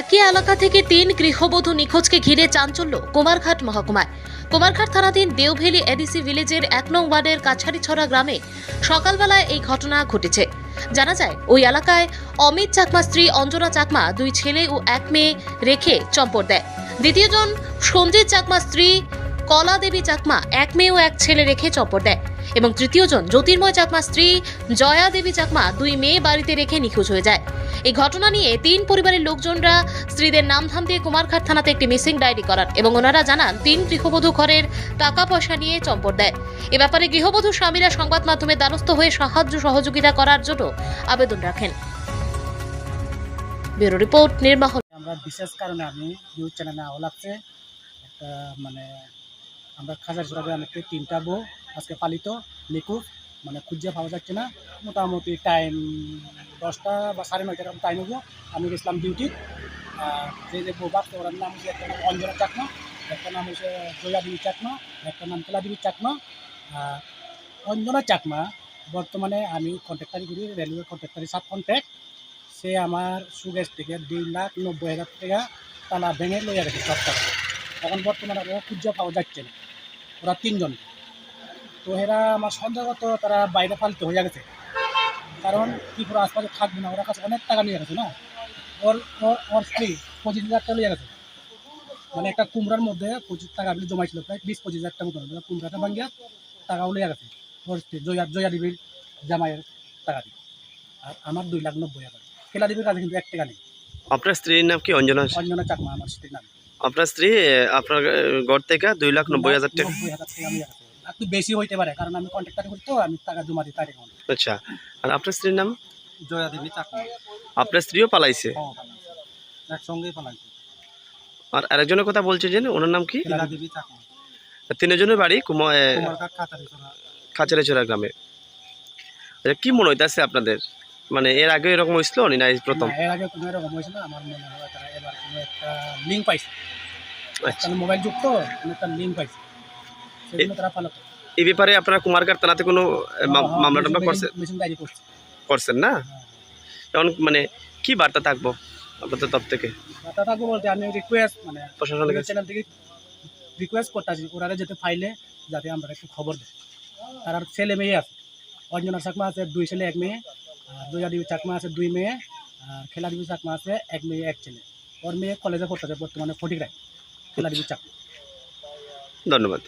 একই এলাকা থেকে তিন গৃহবধূ নিখোঁজকে ঘিরে চাঞ্চল্য কুমারঘাট মহকুমায়। কুমারঘাট থানাধীন দেওভেলি এডিসি ভিলেজের এক নং ওয়ার্ডের কাছারিছড়া গ্রামে সকালবেলায় এই ঘটনা ঘটেছে। জানা যায়, ওই এলাকায় অমিত চাকমা স্ত্রী অঞ্জনা চাকমা, দুই ছেলে ও এক মেয়ে রেখে চম্পট দেয়। দ্বিতীয়জন সঞ্জিত চাকমা স্ত্রী কলা দেবী চাকমা এক মেয়ে ও এক ছেলে রেখে চম্পট দেয় এবং তৃতীয়জন জ্যোতির্ময় চাকমা স্ত্রী জয়া দেবী চাকমা দুই মেয়ে বাড়িতে রেখে নিখোঁজ হয়ে যায়। এই ঘটনা নিয়ে তিন পরিবারের লোকজনরা স্ত্রীদের নামধাম দিয়ে কুমারঘাট থানাতে একটি মিসিং ডায়েরি করান এবং ওনারা জানান, তিন গৃহবধূ ঘরের টাকা পয়সা নিয়ে চম্পট দেয়। এ ব্যাপারে গৃহবধূ স্বামীরা সংবাদ মাধ্যমে দ্বারস্থ হয়ে সাহায্য সহযোগিতা করার জন্য আবেদন রাখেন। ব্যুরো রিপোর্ট নির্বাহ আমরা বিশেষ কারণে আমি নিউজ চ্যানেলে একটা মানে আমরা খাজার জোড়া গ্রামেতে তিনটা বউ আজকে পালিত নিখোঁজ মানে খুঁজে পাওয়া যাচ্ছে না। মোটামুটি টাইম দশটা বা সাড়ে নয়টা এরকম টাইম হব আমি গেছিলাম ডিউটি যে যে বউ বাপ ওরার নাম হচ্ছে একটা নাম অঞ্জনা চাকমা, একটা নাম হচ্ছে জয়া দেবী চাকমা, একটা নাম কেলা দেবী চাকমা অঞ্জনা চাকমা, বর্তমানে আমি কন্ট্রাক্টারি করি রেলওয়ে কন্ট্রাক্টারি সাব কন্ট্রাক্ট সে আমার সুগেজ থেকে দুই লাখ নব্বই হাজার টাকা তালা ভেঙে লইয়া গেছে সব এখন বর্তমানে ওরা খুঁজে পাওয়া যাচ্ছে না। ওরা তিনজন। তো এরা আমার সন্দেহগত তারা বাইরে ফালতে হয়ে গেছে। কারণ কি ত্রিপুরা আশপাশে থাকবে না ওরা কাছে অনেক টাকা নিয়ে গেছে না? ওর ওর ওর স্ত্রী পঁচিশ হাজার টাকা লিয়ে গেছে। মানে একটা কুমড়ার মধ্যে পঁচিশ টাকা আপনি জমাইছিল প্রায় বিশ পঁচিশ হাজার টাকা মতো মানে কুমড়াটা ভাঙ্গিয়া টাকাও লিয়ে গেছে। ওর স্ত্রী জয়া জয়া দেবীর জামাইয়ের টাকা দিয়ে। আর আমার দুই লাখ নব্বই হাজার। খেলা দেবীর কাছে কিন্তু এক টাকা নেই। আপনার স্ত্রীর নাম কি অঞ্জনা? অঞ্জনা চাকমা আমার স্ত্রীর নাম। আপনার স্ত্রী আপনার ঘর থেকে দুই লাখ নব্বই হাজার টাকা। একটু বেশি হইতে পারে কারণ আমি কন্ট্রাক্টার করি তো আমি টাকা জমা দিই তার আচ্ছা আর আপনার স্ত্রীর নাম? জয়া দেবী চাকমা আপনার স্ত্রীও পালাইছে? একসঙ্গেই পালাইছি। আর আরেকজনের কথা বলছে যে ওনার নাম কি? তিনজনের বাড়ি কুমার খাচারেছড়া গ্রামে। আচ্ছা, কি মনে হইতাছে আপনাদের? মানে এর আগে এরকম হয়েছিল নি প্রথম? এর আগে কোনো এরকম হয়েছিল। আমার মনে হয় তারা এবার কোনো একটা লিঙ্ক পাইছে। আচ্ছা। মোবাইল যুক্ত একটা লিঙ্ক পাইছে। সেই জন্য তারা পালাতো। এই ব্যাপারে আপনারা কুমারঘাট থানাতে কোনো হ্যাঁ, মামলা টামলা করছে? মেশিন ডায়েরি করছে। করছেন না? হ্যাঁ। এখন মানে কি বার্তা থাকব আপনাদের তরফ থেকে? বার্তা থাকব বলতে আমি রিকোয়েস্ট মানে প্রশাসনের চ্যানেল থেকে রিকোয়েস্ট করতেছি ওরা যেতে ফাইলে যাতে আমরা একটু খবর দেয় তার আর ছেলে মেয়ে আছে। অঞ্জনা চাকমা আছে দুই ছেলে এক মেয়ে। আর দয়া দেবী চাকমা আছে, দুই মেয়ে, আর খেলা দেবী চাকমা আছে, এক মেয়ে, এক ছেলে। ওর মেয়ে কলেজে পড়তেছে, বর্তমানে ফটিকরায় খেলা দেবী চাকমা। ধন্যবাদ।